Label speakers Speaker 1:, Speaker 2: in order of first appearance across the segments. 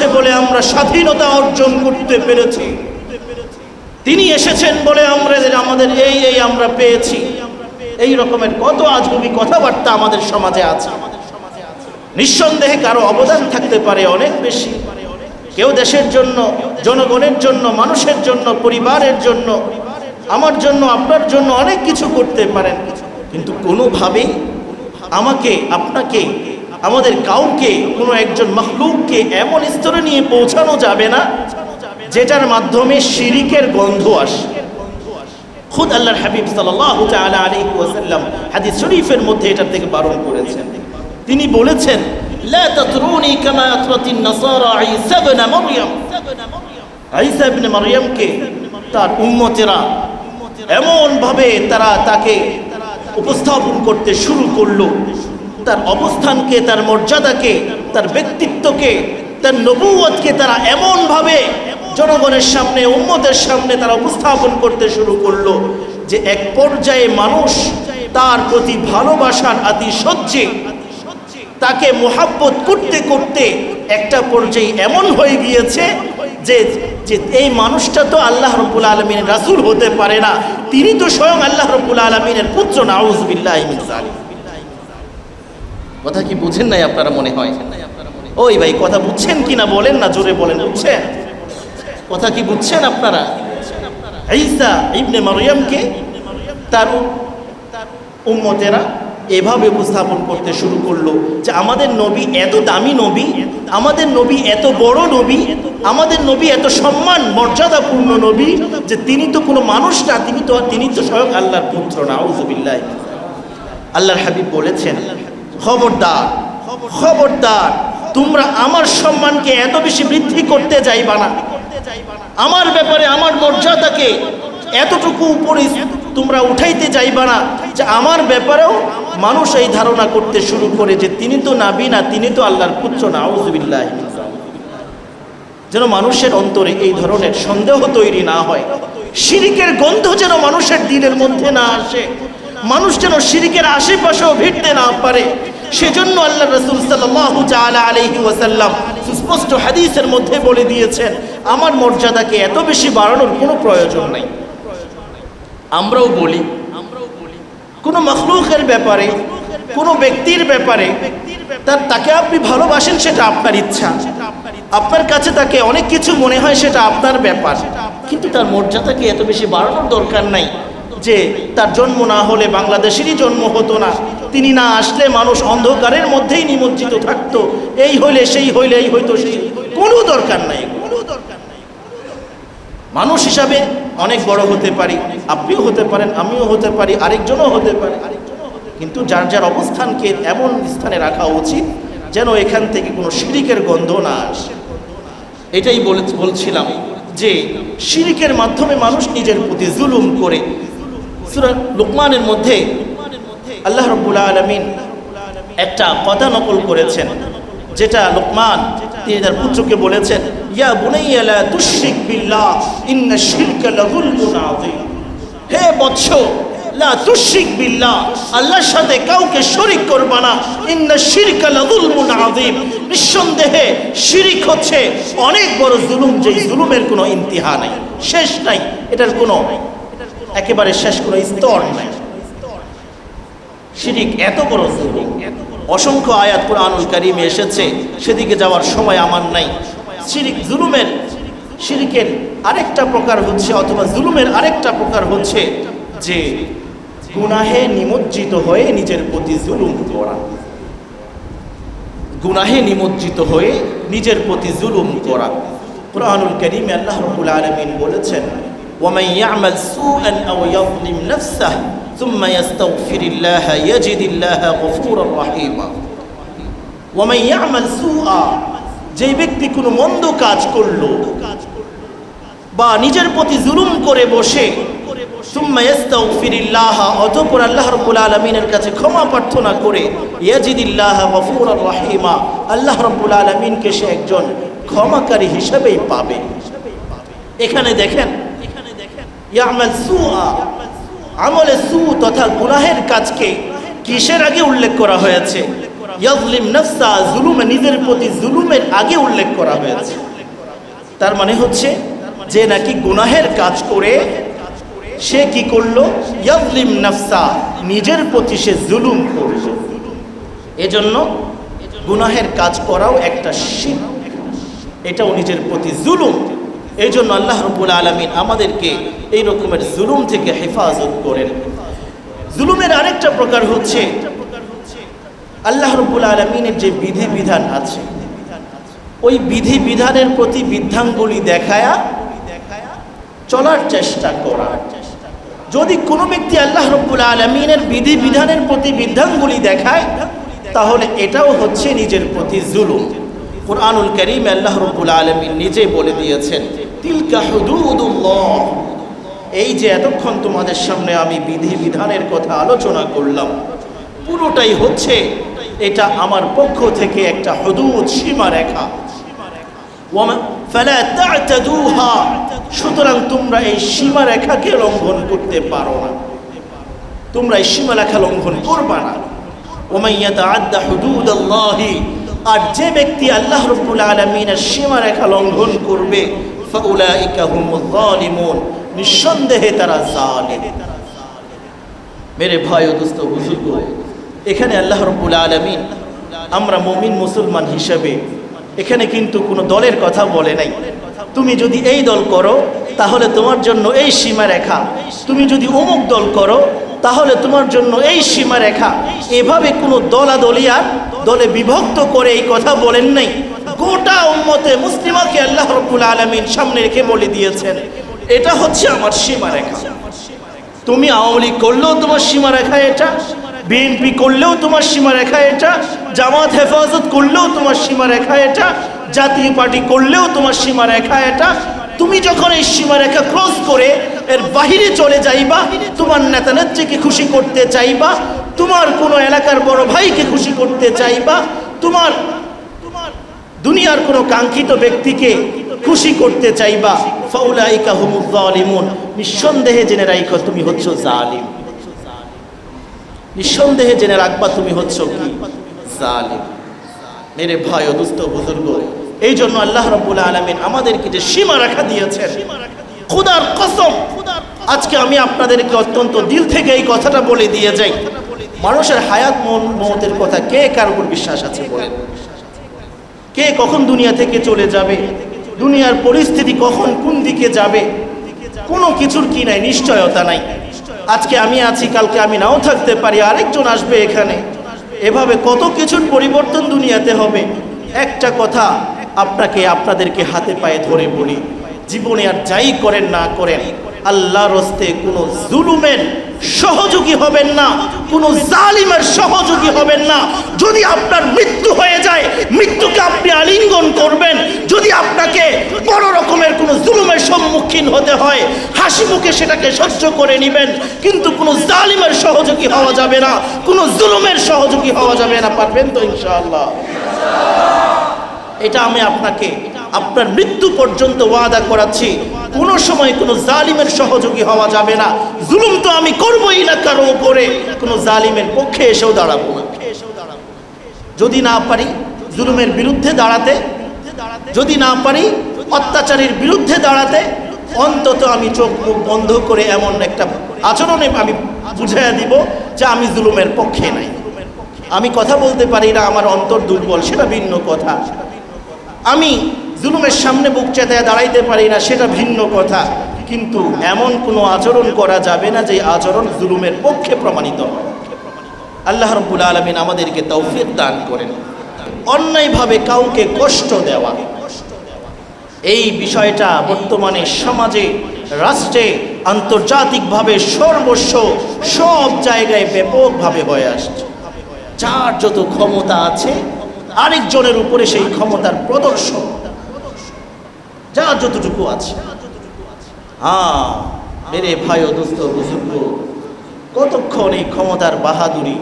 Speaker 1: করেছে বলে আমরা স্বাধীনতা অর্জন করতে পেরেছি। তিনি এসেছেন বলে আমরা আমাদের এই এই আমরা পেয়েছি। এই রকমের কত আজগুবি কথাবার্তা আমাদের সমাজে আছে। নিঃসন্দেহে কারও অবদান থাকতে পারে অনেক বেশি। কেউ দেশের জন্য, জনগণের জন্য, মানুষের জন্য, পরিবারের জন্য, আমার জন্য, আপনার জন্য অনেক কিছু করতে পারেন। কিন্তু কোনোভাবেই আমাকে, আপনাকে আমাদের কাউকে, কোনো একজন মখলুককে এমন স্তরে নিয়ে পৌঁছানো যাবে না, যেটার মাধ্যমে শিরিকের গন্ধ আসে। খুদ আল্লাহর হাবিব সাল্লাল্লাহু তাআলা আলাইহি ওয়াসাল্লাম হাদিস শরীফের মধ্যে এটার থেকে বারণ করেছেন। তিনি বলেছেন, লা তাতরুনি কামা আতরাতিন নাসারা ঈসা ইবনে মারইয়াম। ঈসা ইবনে মারইয়ামকে তার উম্মতেরা এমন ভাবে তারা তাকে উপস্থাপন করতে শুরু করল। তার অবস্থানকে, তার মর্যাদাকে, তার ব্যক্তিত্বকে, তার নবুয়তকে তারা এমনভাবে জনগণের সামনে, উম্মতের সামনে তারা উপস্থাপন করতে শুরু করল যে এক পর্যায়ে মানুষ তার প্রতি ভালোবাসার আতিশয্যে তাকে মোহাব্বত করতে করতে একটা পর্যায়ে এমন হয়ে গিয়েছে যে যে এই মানুষটা তো আল্লাহ রব্বুল আলমিনের রাসূল হতে পারে না। তিনি তো স্বয়ং আল্লাহ রব্বুল আলমিনের পুত্র, নাউজবিল্লাহ কথা কি বুঝেন নাই আপনারা মনে হয়? ওই ভাই, কথা বুঝছেন কি না বলেন না, জোরে বলেন, বুঝছেন? কথা কি বুঝছেন আপনারা? ঈসা ইবনে মারিয়ামকে তার উম্মতেরা এভাবে উপস্থাপন করতে শুরু করল যে আমাদের নবী এত দামি নবী, আমাদের নবী এত বড় নবী, আমাদের নবী এত সম্মান, মর্যাদাপূর্ণ নবী যে তিনি তো কোনো মানুষ না, তিনি তো তিনি তো স্বয়ং আল্লাহর পুত্র না আউজুবিল্লাহ আল্লাহর হাবিব বলেছেন খবরদার খবরদার, তোমরা আমার সম্মানকে এত বেশি বৃদ্ধি করতে যাইবা না। আমার ব্যাপারে, আমার মর্যাদাকে এতটুকু উপরে তোমরা উঠাইতে যাইবা না যে আমার ব্যাপারেও মানুষ এই ধারণা করতে শুরু করে যে তিনি তো নাবি না, তিনি তো আল্লাহর পুত্র না। আউজুবিল্লাহ যেন মানুষের অন্তরে এই ধরনের সন্দেহ তৈরি না হয়। শিরিকের গন্ধ যেন মানুষের দিলের মধ্যে না আসে। মানুষ যেন শিরিকের আশেপাশেও ভিড়তে না পারে। সেজন্য আল্লাহ রসুল সাল্লাল্লাহু তাআলা আলাইহি ওয়াসাল্লাম সুস্পষ্ট হাদিসের মধ্যে বলে দিয়েছেন, আমার মর্যাদাকে এত বেশি বাড়ানোর কোনো প্রয়োজন নাই। আমরাও বলি, কোনো মখলুকের ব্যাপারে, কোনো ব্যক্তির ব্যাপারে, তার তাকে আপনি ভালোবাসেন সেটা আপনার ইচ্ছা। আপনার কাছে তাকে অনেক কিছু মনে হয় সেটা আপনার ব্যাপার। কিন্তু তার মর্যাদাকে এত বেশি বাড়ানোর দরকার নাই। যে তার জন্ম না হলে বাংলাদেশেরই জন্ম হতো না। তিনি না আসলে মানুষ অন্ধকারের মধ্যেই নিমজ্জিত থাকত। এই হইলে সেই হইলে এই হইতো সেই। কোনো দরকার নাই। কোনো দরকার নাই। মানুষ হিসাবে অনেক বড় হতে পারি। আপনিও হতে পারেন, আমিও হতে পারি, আরেকজনও হতে পারে। কিন্তু যার যার অবস্থানকে এমন স্থানে রাখা উচিত যেন এখান থেকে কোনো শিরিকের গন্ধ না আসে। এটাই বলে বলছিলাম যে শিরিকের মাধ্যমে মানুষ নিজের প্রতি জুলুম করে সুরা লোকমানের মধ্যে আল্লাহ রব্বুল আলমিন একটা কথা নকল করেছেন, যেটা লোকমান তিনি তার পুত্রকে বলেছেন, ইয়া বুনাইয়া লা তুশরিক বিল্লাহ, ইন্না শিরকা লাযুলমুন আযীম। হে বৎস, লা তুশরিক বিল্লাহ, আল্লাহর সাথে কাউকে শরীক করবা না, ইন্না শিরকা লাযুলমুন আযীম। নিঃসন্দেহে শিরিক হচ্ছে অনেক বড় জুলুম, যেই জুলুমের কোনো ইন্তিহা নাই, শেষ নাই, এটার কোনো একেবারে শেষ কোনো স্তর নাই। শিরিক এত বড় অসংখ্য আয়াত কোরআনুল কারিমে এসেছে, সেদিকে যাওয়ার সময় আমার নাই। শিরিক জুলুমের শিরিকের আরেকটা প্রকার হচ্ছে অথবা জুলুমের আরেকটা প্রকার হচ্ছে যে গুনাহে নিমজ্জিত হয়ে নিজের প্রতি জুলুম করা। গুনাহে নিমজ্জিত হয়ে নিজের প্রতি জুলুম করা। কোরআনুল করিমে আল্লাহ রবুল আলমিন বলেছেন ومن يعمل سوءا أو يظلم نفسه ثم يستغفر الله يجد الله غفورا رحيما ومن يعمل سوءا যে ব্যক্তি কোনো মন্দ কাজ করলো বা নিজের প্রতি জুলুম করে বসে সুম্মা ইয়াস্তাগফিরিল্লাহ অতঃপর আল্লাহ রাব্বুল আলামিনের কাছে ক্ষমা প্রার্থনা করে ইয়াজিদিল্লাহ গফুরার রহিমা আল্লাহ রাব্বুল আলামিনকে সে একজন ক্ষমাকারী হিসেবেই পাবে এখানে দেখেন ইয়ামাল সুআ আমলে সু তথা গুনাহের কাজকে কিসের আগে উল্লেখ করা হয়েছে? ইয়াজলিম নাফসা, জুলুমে নিজের প্রতি জুলুমের আগে উল্লেখ করা হয়েছে। তার মানে হচ্ছে, যে নাকি গুনাহের কাজ করে, সে কি করল? ইয়াজলিম নাফসা, নিজের প্রতি সে জুলুম করল। এজন্য গুনাহের কাজ করাও একটা শিল্প এটাও নিজের প্রতি জুলুম। এই জন্য আল্লাহ রব্বুল আলমিন আমাদেরকে এই রকমের জুলুম থেকে হেফাজত করেন। জুলুমের আরেকটা প্রকার হচ্ছে আল্লাহ রব্বুল আলমিনের যে বিধি বিধান আছে, ওই বিধি বিধানের প্রতি বিধানগুলি দেখায়া চলার চেষ্টা করা। যদি কোনো ব্যক্তি আল্লাহ রব্বুল আলমিনের বিধি বিধানের প্রতি বিধানগুলি দেখায়, তাহলে এটাও হচ্ছে নিজের প্রতি জুলুম। কোরআনুল করিম আল্লাহ রব্বুল আলমিন নিজে বলে দিয়েছেন তিলকা হুদুদুল্লাহ। এই যে এতক্ষণ তোমাদের সামনে আমি বিধি বিধানের কথা আলোচনা করলাম, পুরোটাই হচ্ছে এটা আমার পক্ষ থেকে একটা হদুদ সীমা রেখা ওয়ামা- ফালা তা'তাদুহা। সুতরাং তোমরা এই সীমা রেখাকে লঙ্ঘন করতে পারো না। তোমরা এই সীমা রেখা লঙ্ঘন করবা না। আর যে ব্যক্তি আল্লাহ রাব্বুল আলামিনের সীমা রেখা লঙ্ঘন করবে নিঃসন্দেহে তারা জালিম। মেরে ভাই ও দোস্ত বুজুর্গ, এখানে আল্লাহ রব্বুল আলমিন আমরা মমিন মুসলমান হিসেবে এখানে কিন্তু কোনো দলের কথা বলে নাই। তুমি যদি এই দল করো, তাহলে তোমার জন্য এই সীমা রেখা তুমি যদি অমুক দল করো, তাহলে তোমার জন্য এই সীমা রেখা এভাবে কোনো দলাদলিয়ার দলে বিভক্ত করে এই কথা বলেন নাই। গোটা উম্মতে মুসলিমাকে আল্লাহ রব্বুল আলমিন সামনে রেখে বলে দিয়েছেন, এটা হচ্ছে আমার সীমা রেখা তুমি আওয়ামী লীগ করলেও তোমার সীমা রেখা এটা, বিএনপি করলেও তোমার সীমা রেখা এটা, জামাত হেফাজত করলেও তোমার সীমা রেখা এটা, জাতীয় পার্টি করলেও তোমার সীমা রেখা এটা। তুমি যখন এই সীমা রেখা ক্রস করে এর বাহিরে চলে যাইবা, তোমার নেতা নেত্রীকে খুশি করতে চাইবা, তোমার কোনো এলাকার বড় ভাইকে খুশি করতে চাইবা, তোমার দুনিয়ার কোনো কাঙ্ক্ষিত ব্যক্তিকে খুশি করতে চাইবা, ফাউলাইকা হুমুজ জালিমুন নিঃসন্দেহে জেনে রাখো তুমি হচ্ছ জালিম। নিঃসন্দেহে জেনে রাখবা তুমি হচ্ছ কি? জালিম। মেরে ভাই ও দুস্থ বুজুর্গ এই জন্য আল্লাহ রাব্বুল আলামিন আমাদেরকে যে সীমা রাখা দিয়েছেন, খুদার কসম, আজকে আমি আপনাদেরকে অত্যন্ত দিল থেকে এই কথাটা বলে দিয়ে যাই। মানুষের হায়াত মন মতের কথা কে কার উপর বিশ্বাস আছে বলেন? কে কখন দুনিয়া থেকে চলে যাবে? দুনিয়ার পরিস্থিতি কখন কোন দিকে যাবে? কোনো কিছুর কি নাই, নিশ্চয়তা নাই। আজকে আমি আছি, কালকে আমি নাও থাকতে পারি, আরেকজন আসবে এখানে। এভাবে কত কিছুর পরিবর্তন দুনিয়াতে হবে। একটা কথা আপনাকে আপনাদেরকে হাতে পায়ে ধরে বলি, জীবনে আর যাই করেন না করেন, আল্লাহর রস্তে কোনো জুলুমের সহযোগী হবেন না। কোনো জালিমের সহযোগী হবেন না। যদি আপনার মৃত্যু হয়ে যায়, মৃত্যুকে আপনি আলিঙ্গন করবেন। যদি আপনাকে বড় রকমের কোনো জুলুমের সম্মুখীন হতে হয়, হাসি মুখে সেটাকে সহ্য করে নেবেন। কিন্তু কোনো জালিমের সহযোগী হওয়া যাবে না। কোনো জুলুমের সহযোগী হওয়া যাবে না। পারবেন তো ইনশাআল্লাহ? এটা আমি আপনাকে আপনার মৃত্যু পর্যন্ত ওয়াদা করাচ্ছি। কোনো সময় কোনো জালিমের সহযোগী হওয়া যাবে না। জুলুম তো আমি করবই না কারও উপরে। কোনো জালিমের পক্ষে এসেও দাঁড়াবো না। যদি না পারি জুলুমের বিরুদ্ধে দাঁড়াতে, যদি না পারি অত্যাচারের বিরুদ্ধে দাঁড়াতে, অন্তত আমি চোখ মুখ বন্ধ করে এমন একটা আচরণে আমি বুঝাইয়া দিব যে আমি জুলুমের পক্ষে নাই। আমি কথা বলতে পারি না, আমার অন্তর দুর্বল, সেটা ভিন্ন কথা। আমি জুলুমের সামনে বুক চেতায় দাঁড়াইতে পারি না, সেটা ভিন্ন কথা। কিন্তু এমন কোনো আচরণ করা যাবে না যে আচরণ জুলুমের পক্ষে প্রমাণিত আল্লাহ রব্বুল আলমিন আমাদেরকে তৌফিক দান করেন। অন্যায়ভাবে কাউকে কষ্ট দেওয়া। এই বিষয়টা বর্তমানে সমাজে, রাষ্ট্রে আন্তর্জাতিকভাবে সর্বস্ব সব জায়গায় ব্যাপকভাবে হয়ে আসছে। যার যত ক্ষমতা আছে, আরেকজনের উপরে সেই ক্ষমতার প্রদর্শন। যার যতটুকু আছে। হ্যাঁ মেরে ভাই ও দোস্ত বুজুর্গ, কতক্ষণ এই ক্ষমতার বাহাদুরি?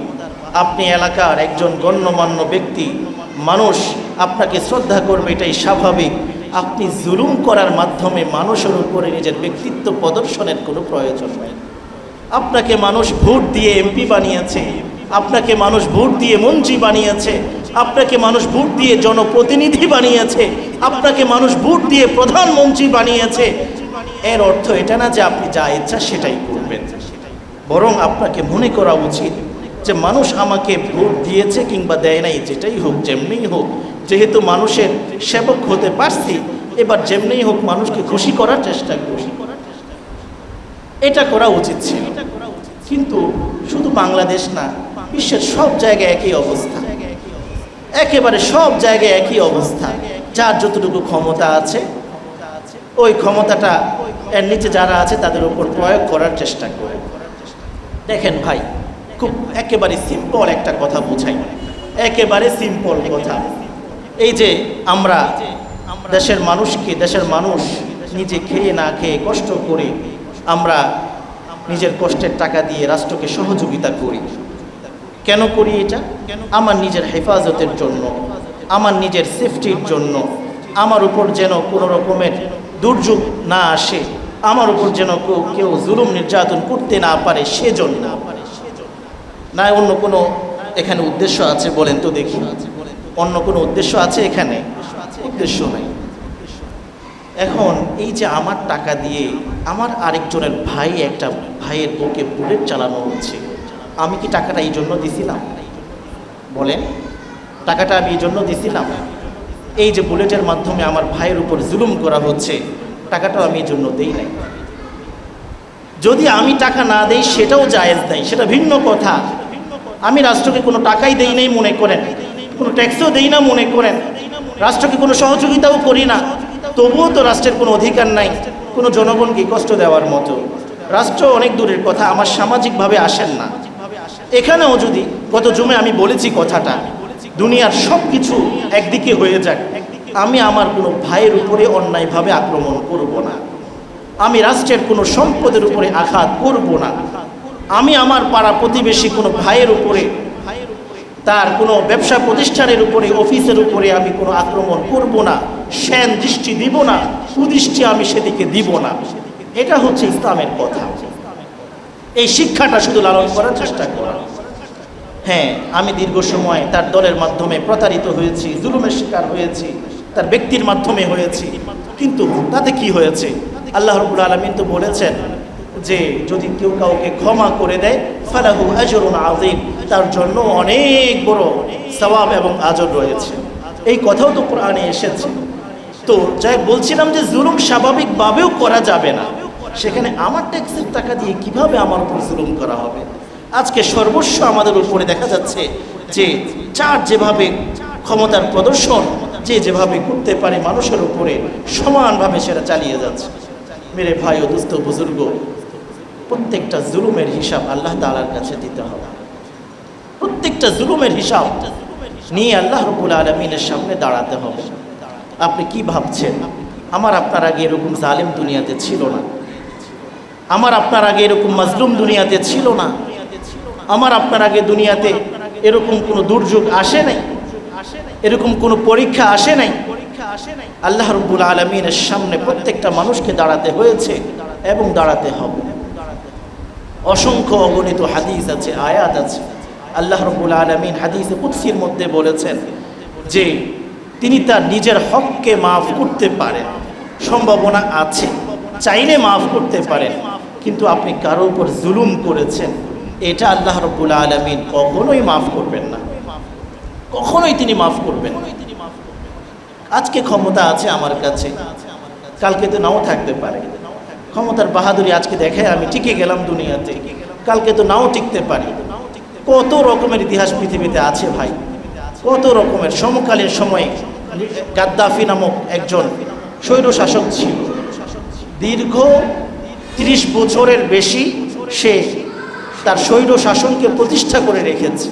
Speaker 1: আপনি এলাকার একজন গণ্যমান্য ব্যক্তি, মানুষ, আপনাকে শ্রদ্ধা করবে, এটাই স্বাভাবিক। আপনি জুলুম করার মাধ্যমে মানুষের উপরে নিজের ব্যক্তিত্ব প্রদর্শনের কোনো প্রয়োজন নেই। আপনাকে মানুষ ভোট দিয়ে এমপি বানিয়েছে, আপনাকে মানুষ ভোট দিয়ে মন্ত্রী বানিয়েছে, আপনাকে মানুষ ভোট দিয়ে জনপ্রতিনিধি বানিয়েছে আপনাকে মানুষ ভোট দিয়ে প্রধানমন্ত্রী বানিয়েছে। এর অর্থ এটা না যে আপনি যা ইচ্ছা সেটাই করবেন। বরং আপনাকে মনে করা উচিত যে মানুষ আমাকে ভোট দিয়েছে কিংবা দেয় নাই, যেটাই হোক, যেমনিই হোক, যেহেতু মানুষের সেবক হতে পারছি, এবার যেমনিই হোক মানুষকে খুশি করার চেষ্টা করি। এটা করা উচিত ছিল। কিন্তু শুধু বাংলাদেশ না, বিশ্বের সব জায়গায় একই অবস্থা। একেবারে সব জায়গায় একই অবস্থা। যার যতটুকু ক্ষমতা আছে, ওই ক্ষমতাটা এর নিচে যারা আছে তাদের উপর প্রয়োগ করার চেষ্টা করে। দেখেন ভাই, খুব একেবারে সিম্পল একটা কথা বোঝাই। একেবারে সিম্পল কথা। এই যে আমরা দেশের মানুষকে, দেশের মানুষ নিজে খেয়ে না খেয়ে কষ্ট করে আমরা নিজের কষ্টের টাকা দিয়ে রাষ্ট্রকে সহযোগিতা করি। কেন করি এটা? আমার নিজের হেফাজতের জন্য। আমার নিজের সেফটির জন্য। আমার উপর যেন কোনো রকমের দুর্যোগ না আসে। আমার উপর যেন কেউ কেউ জুলুম নির্যাতন করতে না পারে সেজন্য। না অন্য কোনো এখানে উদ্দেশ্য আছে বলেন তো দেখি। অন্য কোনো উদ্দেশ্য আছে এখানে? উদ্দেশ্য নাই। এখন এই যে আমার টাকা দিয়ে আমার আরেকজনের ভাই একটা ভাইয়ের বুকে বুলেট চালানো হচ্ছে, আমি কি টাকাটা এই জন্য দিছিলাম? বলেন। টাকাটা আমি এই জন্য দিছিলাম। এই যে বুলেটের মাধ্যমে আমার ভাইয়ের উপর জুলুম করা হচ্ছে, টাকাটাও আমি এই জন্য দেই নাই। যদি আমি টাকা না দেই, সেটাও জায়েজ দেয় সেটা ভিন্ন কথা। আমি রাষ্ট্রকে কোনো টাকাই দেই নাই মনে করেন, কোনো ট্যাক্সও দেই না মনে করেন, রাষ্ট্রকে কোনো সহযোগিতাও করি না। তবুও তো রাষ্ট্রের কোনো অধিকার নাই, কোনো জনগণকে কষ্ট দেওয়ার মতো। রাষ্ট্র অনেক দূরের কথা, আমার সামাজিকভাবে আসেন না। এখানেও যদি গত জমে আমি বলেছি কথাটা দুনিয়ার সব কিছু একদিকে হয়ে যাক। আমি আমার কোনো ভাইয়ের উপরে অন্যায়ভাবে আক্রমণ করব না। আমি রাষ্ট্রের কোনো সম্পদের উপরে আঘাত করব না। আমি আমার পাড়া প্রতিবেশী কোনো ভাইয়ের উপরে, তার কোনো ব্যবসা প্রতিষ্ঠানের উপরে, অফিসের উপরে আমি কোনো আক্রমণ করব না। শ্যান দৃষ্টি দিব না, কুদৃষ্টি আমি সেদিকে দিব না। এটা হচ্ছে ইসলামের কথা। এই শিক্ষাটা শুধু লালন করার চেষ্টা করা। হ্যাঁ আমি দীর্ঘ সময় তার দলের মাধ্যমে প্রতারিত হয়েছি, জুলুমের শিকার হয়েছি, তার ব্যক্তির মাধ্যমে হয়েছি। কিন্তু তাতে কি হয়েছে? আল্লাহ রবুল আলমিন তো বলেছেন যে, যদি কেউ কাউকে ক্ষমা করে দেয়, ফালাহু আজরুন আজিম তার জন্য অনেক বড় সওয়াব এবং আজর রয়েছে। এই কথাও তো কোরআনে এসেছে। তো যাই বলছিলাম যে, জুলুম স্বাভাবিকভাবেও করা যাবে না। সেখানে আমার ট্যাক্সের টাকা দিয়ে কীভাবে আমার উপর জুলুম করা হবে? আজকে সর্বস্ব আমাদের উপরে দেখা যাচ্ছে যে চার যেভাবে ক্ষমতার প্রদর্শন, যে যেভাবে করতে পারে মানুষের উপরে, সমানভাবে সেটা চালিয়ে যাচ্ছে। মেরে ভাই ও দুস্থ বুজুর্গ, প্রত্যেকটা জুলুমের হিসাব আল্লাহ তালার কাছে দিতে হবে। প্রত্যেকটা জুলুমের হিসাব নিয়ে আল্লাহ রবুল আলমিনের সামনে দাঁড়াতে হবে। আপনি কি ভাবছেন? আমার আপনার আগে এরকম জালেম দুনিয়াতে ছিল না। আমার আপনার আগে এরকম মাজলুম দুনিয়াতে ছিল না। আমার আপনার আগে দুনিয়াতে এরকম কোনো দুর্যোগ আসে নাই? এরকম কোনো পরীক্ষা আসে নাই? আল্লাহ রব্বুল আলমিনের সামনে প্রত্যেকটা মানুষকে দাঁড়াতে হয়েছে এবং দাঁড়াতে হবে। অসংখ্য অগণিত হাদিস আছে, আয়াত আছে। আল্লাহ রব্বুল আলমিন হাদিসে কুৎসির মধ্যে বলেছেন যে তিনি তার নিজের হককে মাফ করতে পারেন। সম্ভাবনা আছে, চাইলে মাফ করতে পারেন, কিন্তু আপনি কারও উপর জুলুম করেছেন। এটা আল্লাহ রব্বুল আলমিন কখনোই মাফ করবেন না। কখনোই তিনি মাফ করবেন। আজকে ক্ষমতা আছে আমার কাছে। কালকে তো নাও থাকতে পারে। ক্ষমতার বাহাদুরি আজকে দেখে আমি টিকে গেলাম দুনিয়াতে। কালকে তো নাও টিকতে পারি। কত রকমের ইতিহাস পৃথিবীতে আছে ভাই। কত রকমের সমকালীন সময়ে গাদ্দাফি নামক একজন স্বৈর শাসক ছিল। দীর্ঘ তিরিশ বছরের বেশি সে তার স্বৈর শাসনকে প্রতিষ্ঠা করে রেখেছে।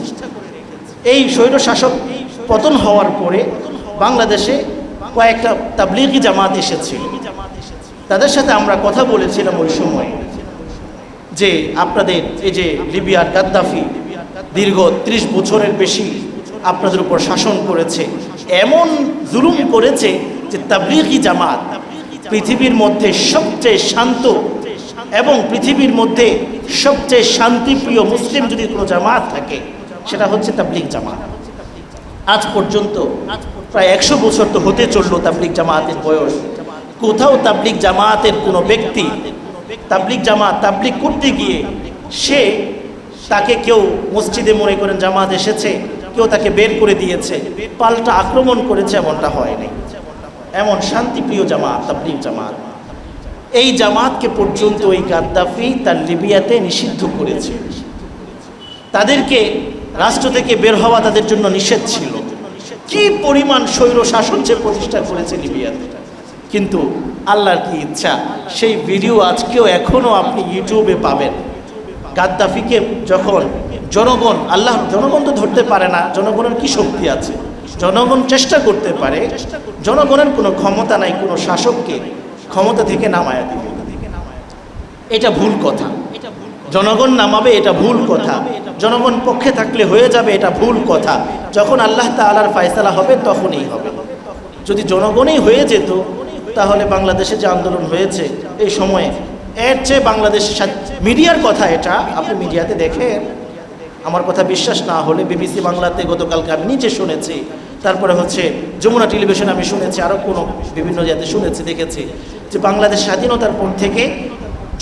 Speaker 1: এই স্বৈর শাসক পতন হওয়ার পরে বাংলাদেশে কয়েকটা তাবলিগি জামাত এসেছিল। তাদের সাথে আমরা কথা বলেছিলাম ওই সময় যে আপনাদের এই যে লিবিয়ার গাদ্দাফি দীর্ঘ ত্রিশ বছরের বেশি আপনাদের উপর শাসন করেছে, এমন জুলুম করেছে যে তাবলিগি জামাত পৃথিবীর মধ্যে সবচেয়ে শান্ত এবং পৃথিবীর মধ্যে সবচেয়ে শান্তিপ্রিয় মুসলিম যদি কোনো জামাত থাকে, সেটা হচ্ছে তাবলিগ জামাত। আজ পর্যন্ত প্রায় একশো বছর তো হতে চলল তাবলিগ জামাতের বয়স। কোথাও তাবলিগ জামাতের কোনো ব্যক্তি, তাবলিগ জামাত তাবলিগ করতে গিয়ে সে তাকে কেউ মসজিদে মনে করেন জামাত এসেছে, কেউ তাকে বের করে দিয়েছে, পাল্টা আক্রমণ করেছে, এমনটা হয়নি। এমন শান্তিপ্রিয় জামাত, তাবলিগ জামাত। এই জামাতকে পর্যন্ত ওই গাদ্দাফি তার লিবিয়াতে নিষিদ্ধ করেছে। তাদেরকে রাষ্ট্র থেকে বের হওয়া তাদের জন্য নিষেধ ছিল। কি পরিমাণ স্বৈর শাসন যে প্রতিষ্ঠা করেছে লিবিয়াতে? কিন্তু আল্লাহর কি ইচ্ছা? সেই ভিডিও আজকেও এখনও আপনি ইউটিউবে পাবেন। গাদ্দাফিকে যখন জনগণ, আল্লাহ, জনগণ তো ধরতে পারে না, জনগণের কি শক্তি আছে? জনগণ চেষ্টা করতে পারে, জনগণের কোনো ক্ষমতা নাই, কোনো শাসককে ক্ষমতা থেকে নামায়া দিবে। এটা ভুল কথা। জনগণ নামাবে, এটা ভুল কথা। জনগণ পক্ষে থাকলে হয়ে যাবে, এটা ভুল কথা। যখন আল্লাহ তালার ফায়সালা হবে, তখনই হবে। যদি জনগণই হয়ে যেত, তাহলে বাংলাদেশে যে আন্দোলন হয়েছে, এই সময়ে এর চেয়ে বাংলাদেশ মিডিয়ার কথা এটা। আপনি মিডিয়াতে দেখেন। আমার কথা বিশ্বাস না হলে বিবিসি বাংলাতে গতকালকে আমি নিজে শুনেছি তারপরে হচ্ছে যমুনা টেলিভিশন আমি শুনেছি আরও কোনো বিভিন্ন জায়গাতে শুনেছি, দেখেছি যে বাংলাদেশ স্বাধীনতার পর থেকে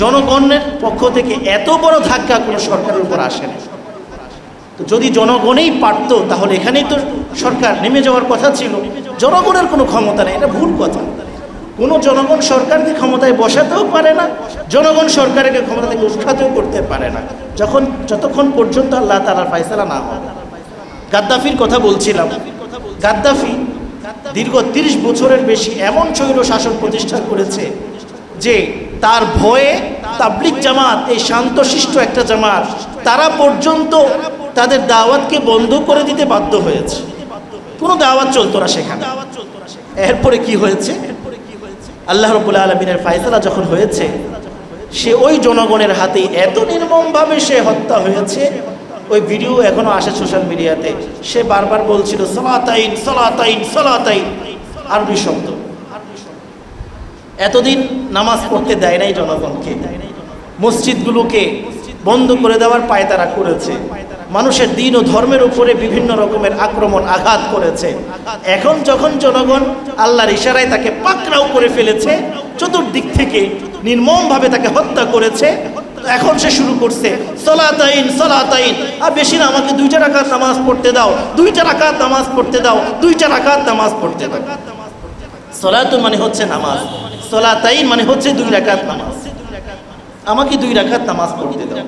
Speaker 1: জনগণের পক্ষ থেকে এত বড় ধাক্কা কোনো সরকারের উপর আসে না তো যদি জনগণেই পারত, তাহলে এখানেই তো সরকার নেমে যাওয়ার কথা ছিল। জনগণের কোনো ক্ষমতা নেই, এটা ভুল কথা। কোনো জনগণ সরকারকে ক্ষমতায় বসাতেও পারে না, জনগণ সরকারকে ক্ষমতা থেকে উৎখাতেও করতে পারে না। যখন যতক্ষণ পর্যন্ত আল্লাহ তালার ফায়সালা না হয় গাদ্দাফির কথা বলছিলাম গাদ্দাফি দীর্ঘ তিরিশ বছরের বেশি এমন স্বৈর শাসন প্রতিষ্ঠা করেছে যে তার ভয়ে তাবলিক জামাত, এই শান্তশিষ্ট একটা জামাত, তারা পর্যন্ত তাদের দাওয়াতকে বন্ধ করে দিতে বাধ্য হয়েছে। কোনো দাওয়াত চলতো না সেখানে। এরপরে কি হয়েছে? আল্লাহ রবুল্লা আলমিনের ফায়সালা যখন হয়েছে, সে ওই জনগণের হাতে এত নির্মমভাবে সে হত্যা হয়েছে ওই ভিডিও এখনও আসে সোশ্যাল মিডিয়াতে সে বারবার বলছিল, সলাতাইন সলাতাইন সলাতাইন। আরবি শব্দ। এতদিন নামাজ পড়তে দেয় নাই জনগণকে। মসজিদগুলোকে বন্ধ করে দেওয়ার পায় তারা করেছে। মানুষের দিন ও ধর্মের উপরে বিভিন্ন রকমের আক্রমণ, আঘাত করেছে। এখন যখন জনগণ আল্লাহর ইশারায় তাকে পাকড়াও করে ফেলেছে, চতুর্দিক থেকে নির্মমভাবে তাকে হত্যা করেছে এখন সে শুরু করছে, সলাতাইন সলাতাইন। আর বেশি না, আমাকে দুইটা রাকাত নামাজ পড়তে দাও, দুইটা রাকাত নামাজ পড়তে দাও, দুইটা রাকাত নামাজ পড়তে দাও। সলাতুন মানে হচ্ছে নামাজ। সলাতাইন মানে হচ্ছে দুই রাকাত নামাজ। আমাকে দুই রাকাত নামাজ পড়তে দাও।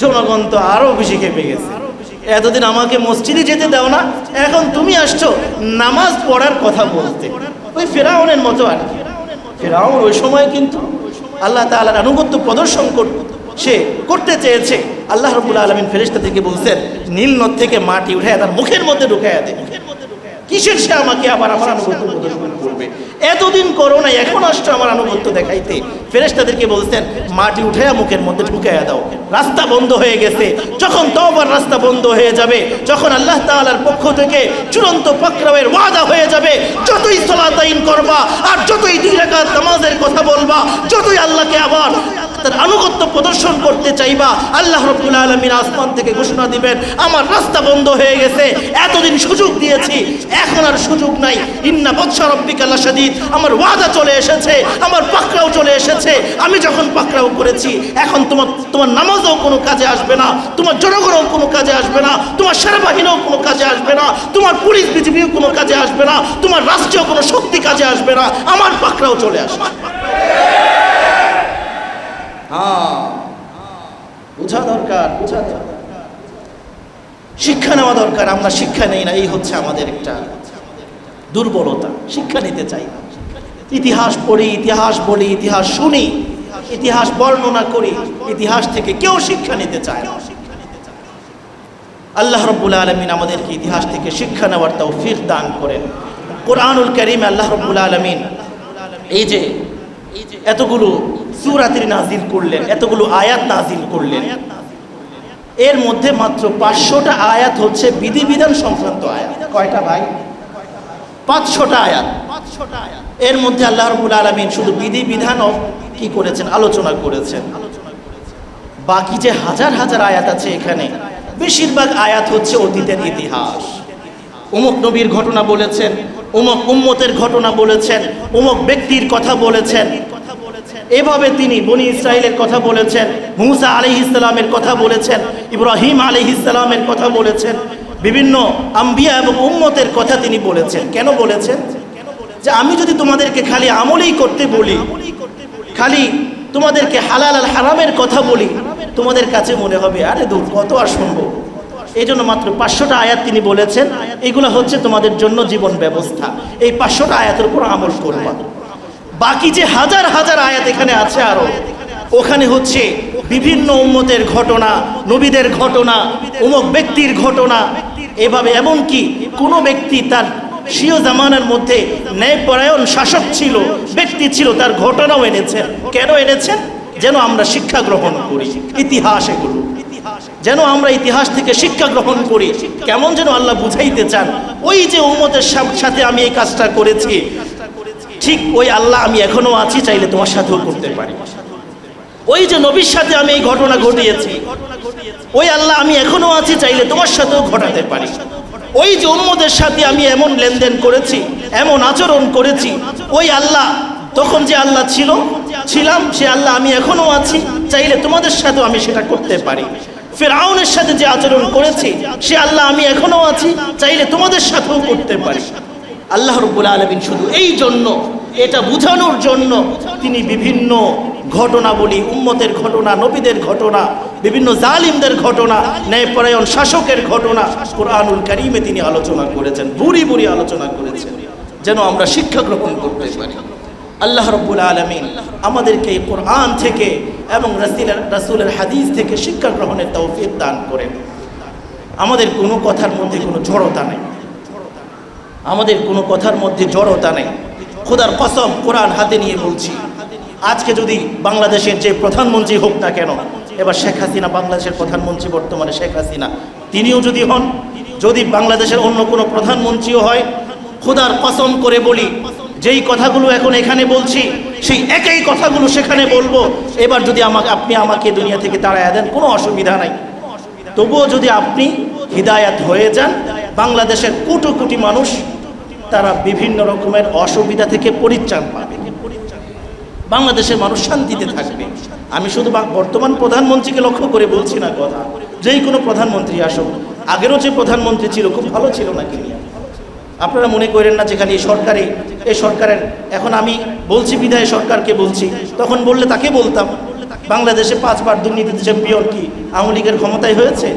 Speaker 1: জনগণ তো আরও বেশি খেপে গেছে। এতদিন আমাকে মসজিদে যেতে দাও না, এখন তুমি আসছো নামাজ পড়ার কথা বলতে। ওই ফেরাউনের মতো আর কি। ফেরাউন ওই সময় কিন্তু আল্লাহ তাআলার আনুগত্য প্রদর্শন কর সে করতে চেয়েছে। আল্লাহ রবুল আলমিন ফেরিস্তা থেকে বলছেন, নীল নদ থেকে মাটি উঠে তার মুখের মধ্যে ঢুকাইয়া দেয় কিসের সে আমাকে আবার আমার আনুগত্য প্রদর্শন করবে? এতদিন করো না এখন আসছো আমার আনুগত্য দেখাইতে। ফেরেশতাদেরকে বলছেন, মাটি উঠে মুখের মধ্যে ঢুকাইয়া দাও। রাস্তা বন্ধ হয়ে গেছে। যখন তবার রাস্তা বন্ধ হয়ে যাবে, যখন আল্লাহ তাআলার পক্ষ থেকে চূড়ান্ত পাকরাওয়ের ওয়াদা হয়ে যাবে, যতই সলাতাইন করবা আর যতই দুই রাকাত নামাজের কথা বলবা, যতই আল্লাহকে আবার তার আনুগত্য প্রদর্শন করতে চাইবা, আল্লাহ রব্বুল আলমিন আসমান থেকে ঘোষণা দিবেন, আমার রাস্তা বন্ধ হয়ে গেছে, এতদিন সুযোগ দিয়েছি, এখন আর সুযোগ নাই। ইন্না বৎসা রব্বিকাল্লা সাদিদ আমার ওয়াদা চলে এসেছে, আমার পাকড়াও চলে এসেছে, আমি যখন পাকড়াও করেছি, এখন তোমার তোমার নামাজও কোনো কাজে আসবে না, তোমার জনগণও কোনো কাজে আসবে না, তোমার সেনাবাহিনীও কোনো কাজে আসবে না, তোমার পুলিশ বিজিবিও কোনো কাজে আসবে না, তোমার রাষ্ট্রীয় কোনো শক্তি কাজে আসবে না, আমার পাকড়াও চলে আসবে হ্যাঁ বোঝা দরকার বোঝা দরকার শিক্ষা নেওয়া দরকার, আমরা শিক্ষা নেই না, এই হচ্ছে আমাদের একটা দুর্বলতা। শিক্ষা নিতে চাই না। ইতিহাস পড়ি, ইতিহাস বলি, ইতিহাস শুনি, ইতিহাস বর্ণনা করি, ইতিহাস থেকে কেউ শিক্ষা নিতে চায় না। আল্লাহ রব্বুল আলমিন আমাদেরকে ইতিহাস থেকে শিক্ষা নেওয়ার তৌফিক দান করেন। কোরআনুল করিম আল্লাহ রব্বুল আলমিন এই যে এতগুলো সুরাতির নাজিল করলেন, এতগুলো আয়াত নাজিল করলেন। এর মধ্যে মাত্র পাঁচশোটা আয়াত হচ্ছে বিধিবিধান সংক্রান্ত আয়াত। কয়টা ভাই? পাঁচশোটা আয়াত। পাঁচশোটা আয়াত। এর মধ্যে আল্লাহ রবুল আলমিন শুধু বিধিবিধানও কি করেছেন? আলোচনা করেছেন। বাকি যে হাজার হাজার আয়াত আছে এখানে বেশিরভাগ আয়াত হচ্ছে অতীতের ইতিহাস। অমুক নবীর ঘটনা বলেছেন অমুক উম্মতের ঘটনা বলেছেন অমুক ব্যক্তির কথা বলেছেন এভাবে তিনি বনি ইসরায়েলের কথা বলেছেন, মুসা আলি ইসলামের কথা বলেছেন, ইব্রাহিম আলি ইসলামের কথা বলেছেন, বিভিন্ন আম্বিয়া এবং উম্মতের কথা তিনি বলেছেন। কেন বলেছেন? যে আমি যদি তোমাদেরকে খালি আমলেই করতে বলি, খালি তোমাদেরকে হালাল আল হারামের কথা বলি, তোমাদের কাছে মনে হবে, আরে দূর, কত আর শুনব? এই জন্য মাত্র পাঁচশোটা আয়াত তিনি বলেছেন, এগুলো হচ্ছে তোমাদের জন্য জীবন ব্যবস্থা। এই পাঁচশোটা আয়াতের উপর আমল করবা। বাকি যে হাজার হাজার আয়াত এখানে আছে আরও, ওখানে হচ্ছে বিভিন্ন উম্মতের ঘটনা, নবীদের ঘটনা অমুক ব্যক্তির ঘটনা, এভাবে এমনকি কোনো ব্যক্তি তার স্বীয় জামানার মধ্যে ন্যায়পরায়ণ শাসক ছিল, ব্যক্তি ছিল, তার ঘটনাও এনেছেন। কেন এনেছেন? যেন আমরা শিক্ষা গ্রহণ করি, ইতিহাস এগুলো। যেন আমরা ইতিহাস থেকে শিক্ষা গ্রহণ করি, কেমন যেন আল্লাহ বুঝাইতে চান। ওই যে উম্মতের সাথে আমি এই কাজটা করেছি ঠিক ওই আল্লাহ আমি এখনও আছি, চাইলে তোমার সাথেও করতে পারি। ওই যে নবীর সাথে আমি এই ঘটনা ঘটিয়েছি। ওই আল্লাহ আমি এখনও আছি, চাইলে তোমার সাথেও ঘটাতে পারি। ওই যে উম্মদের সাথে আমি এমন লেনদেন করেছি, এমন আচরণ করেছি, ওই আল্লাহ, তখন যে আল্লাহ ছিল, ছিলাম, সে আল্লাহ আমি এখনও আছি, চাইলে তোমাদের সাথেও আমি সেটা করতে পারি। ফেরাউনের সাথে যে আচরণ করেছি, সে আল্লাহ আমি এখনও আছি, চাইলে তোমাদের সাথেও করতে পারি। আল্লাহ রব্বুল আলমিন শুধু এই জন্য, এটা বোঝানোর জন্য তিনি বিভিন্ন ঘটনা বলি উম্মতের ঘটনা, নবীদের ঘটনা, বিভিন্ন জালিমদের ঘটনা, ন্যায়পরায়ণ শাসকের ঘটনা কোরআনুল করিমে তিনি আলোচনা করেছেন বুড়ি বুড়ি আলোচনা করেছেন, যেন আমরা শিক্ষা গ্রহণ করতে পারি। আল্লাহ রব্বুল আলমিন আমাদেরকে এই কোরআন থেকে এবং রাসিলের, রাসুলের হাদিস থেকে শিক্ষা গ্রহণের তৌফিক দান করেন। আমাদের কোনো কথার মধ্যে কোনো জড়তা নেই। আমাদের কোনো কথার মধ্যে জড়তা নেই। খোদার কসম কোরআন হাতে নিয়ে বলছি, আজকে যদি বাংলাদেশের যে প্রধানমন্ত্রী হোক না কেন, এবার শেখ হাসিনা বাংলাদেশের প্রধানমন্ত্রী, বর্তমানে শেখ হাসিনা। তিনিও যদি হন, যদি বাংলাদেশের অন্য কোনো প্রধানমন্ত্রীও হয়, খোদার কসম করে বলি, যেই কথাগুলো এখন এখানে বলছি, সেই একই কথাগুলো সেখানে বলব। এবার যদি আমাকে, আপনি আমাকে দুনিয়া থেকে তাড়াইয়া দেন, কোনো অসুবিধা নাই। তবুও যদি আপনি হৃদায়াত হয়ে যান, বাংলাদেশের কোটি কোটি মানুষ তারা বিভিন্ন রকমের অসুবিধা থেকে পরিত্রাণ পাবে। বাংলাদেশের মানুষ শান্তিতে থাকবে। আমি শুধু বর্তমান প্রধানমন্ত্রীকে লক্ষ্য করে বলছি না কথা। যেই কোনো প্রধানমন্ত্রী আসুক, আগেরও যে প্রধানমন্ত্রী ছিল, খুব ভালো ছিল নাকি? আপনারা মনে করেন না যে খালি এই সরকারে এই সরকারের এখন আমি বলছি বিধায় সরকারকে বলছি। তখন বললে তাকে বলতাম, বাংলাদেশে পাঁচবার দুর্নীতিতে চ্যাম্পিয়ন কি? আওয়ামী লীগের ক্ষমতায় হয়েছে?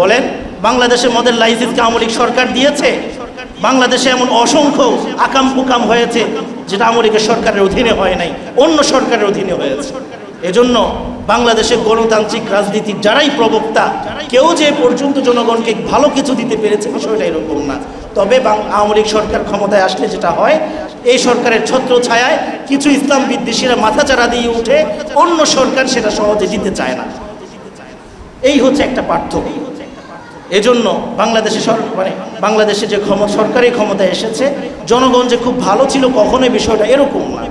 Speaker 1: বলেন বাংলাদেশে মদের লাইসেন্সকে আওয়ামী লীগ সরকার দিয়েছে? বাংলাদেশে এমন অসংখ্য আকাম কুকাম হয়েছে যেটা আওয়ামী লীগের সরকারের অধীনে হয় নাই, অন্য সরকারের অধীনে হয়েছে। এজন্য বাংলাদেশের গণতান্ত্রিক রাজনীতির যারাই প্রবক্তা, কেউ যে পর্যন্ত জনগণকে ভালো কিছু দিতে পেরেছে বিষয়টা এরকম না। তবে আওয়ামী লীগ সরকার ক্ষমতায় আসলে যেটা হয়, এই সরকারের ছত্র ছায়ায় কিছু ইসলাম বিদ্বেষীরা মাথাচাড়া দিয়ে উঠে অন্য সরকার সেটা সহজে দিতে চায় না। এই হচ্ছে একটা পার্থক্য। এজন্য বাংলাদেশে মানে বাংলাদেশে যে ক্ষমতা সরকারি ক্ষমতায় এসেছে, জনগণ যে খুব ভালো ছিল কখনোই বিষয়টা এরকম না।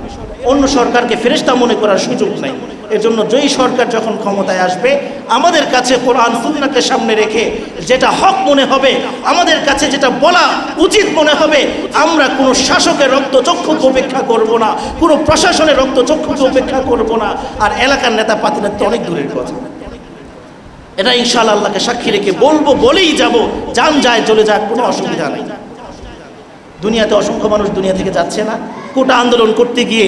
Speaker 1: অন্য সরকারকে ফেরেস্তা মনে করার সুযোগ নাই। এজন্য যেই সরকার যখন ক্ষমতায় আসবে, আমাদের কাছে কোরআন সুন্নাকে সামনে রেখে যেটা হক মনে হবে, আমাদের কাছে যেটা বলা উচিত মনে হবে, আমরা কোনো শাসকের রক্তচক্ষুকে উপেক্ষা করব না, কোনো প্রশাসনের রক্তচক্ষুকে উপেক্ষা করব না। আর এলাকার নেতা পাতিনের তো অনেক দূরের কথা। এটা ইনশাআল্লাহ আল্লাহকে সাক্ষী রেখে বলব, বলেই যাব। যান যায়, চলে যাক, কোনো অসুবিধা নেই। দুনিয়াতে অসংখ্য মানুষ দুনিয়া থেকে যাচ্ছে না। কোটা আন্দোলন করতে গিয়ে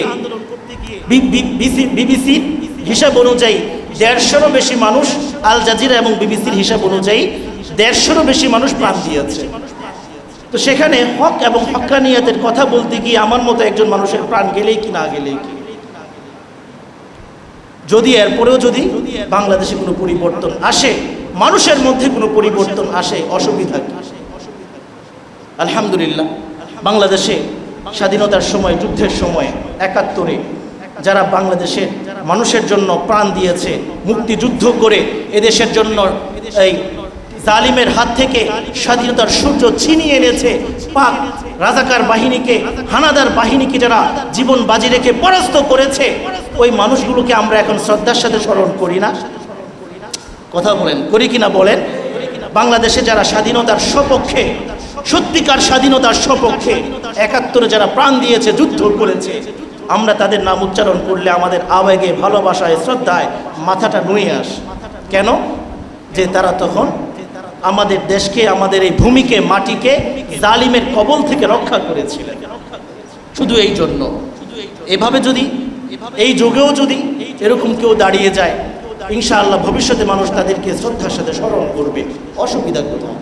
Speaker 1: বিবিসির হিসাব অনুযায়ী দেড়শোরও বেশি মানুষ আল জাজিরা এবং বিবিসির হিসাব অনুযায়ী দেড়শোরও বেশি মানুষ প্রাণ দিয়েছে। তো সেখানে হক এবং হক্কানিয়াতের কথা বলতে গিয়ে আমার মতো একজন মানুষের প্রাণ গেলেই কি না গেলেই কি? যদি এরপরেও যদি বাংলাদেশে কোনো পরিবর্তন আসে, মানুষের মধ্যে কোনো পরিবর্তন আসে, অসুবিধা আলহামদুলিল্লাহ, বাংলাদেশে স্বাধীনতার সময়, যুদ্ধের সময় একাত্তরে যারা বাংলাদেশের মানুষের জন্য প্রাণ দিয়েছে, মুক্তিযুদ্ধ করে এদেশের জন্য এই জালিমের হাত থেকে স্বাধীনতার সূর্য ছিনিয়ে এনেছে পাক রাজাকার বাহিনীকে, হানাদার বাহিনীকে যারা জীবন বাজি রেখে পরাস্ত করেছে, ওই মানুষগুলোকে আমরা এখন শ্রদ্ধার সাথে স্মরণ করি না। কথা বলেন, করি কিনা বলেন? বাংলাদেশে যারা স্বাধীনতার সপক্ষে, সত্যিকার স্বাধীনতার সপক্ষে একাত্তরে যারা প্রাণ দিয়েছে, যুদ্ধ করেছে, আমরা তাদের নাম উচ্চারণ করলে আমাদের আবেগে, ভালোবাসায়, শ্রদ্ধায় মাথাটা নুয়ে আস। কেন? যে তারা তখন আমাদের দেশকে, আমাদের এই ভূমিকে, মাটিকে জালিমের কবল থেকে রক্ষা করেছিলেন। শুধু এই জন্য। এভাবে যদি, এই যুগেও যদি এরকম কেউ দাঁড়িয়ে যায়, ইনশাআল্লাহ ভবিষ্যতে মানুষ তাদেরকে শ্রদ্ধার সাথে স্মরণ করবে। অসুবিধা কোথাও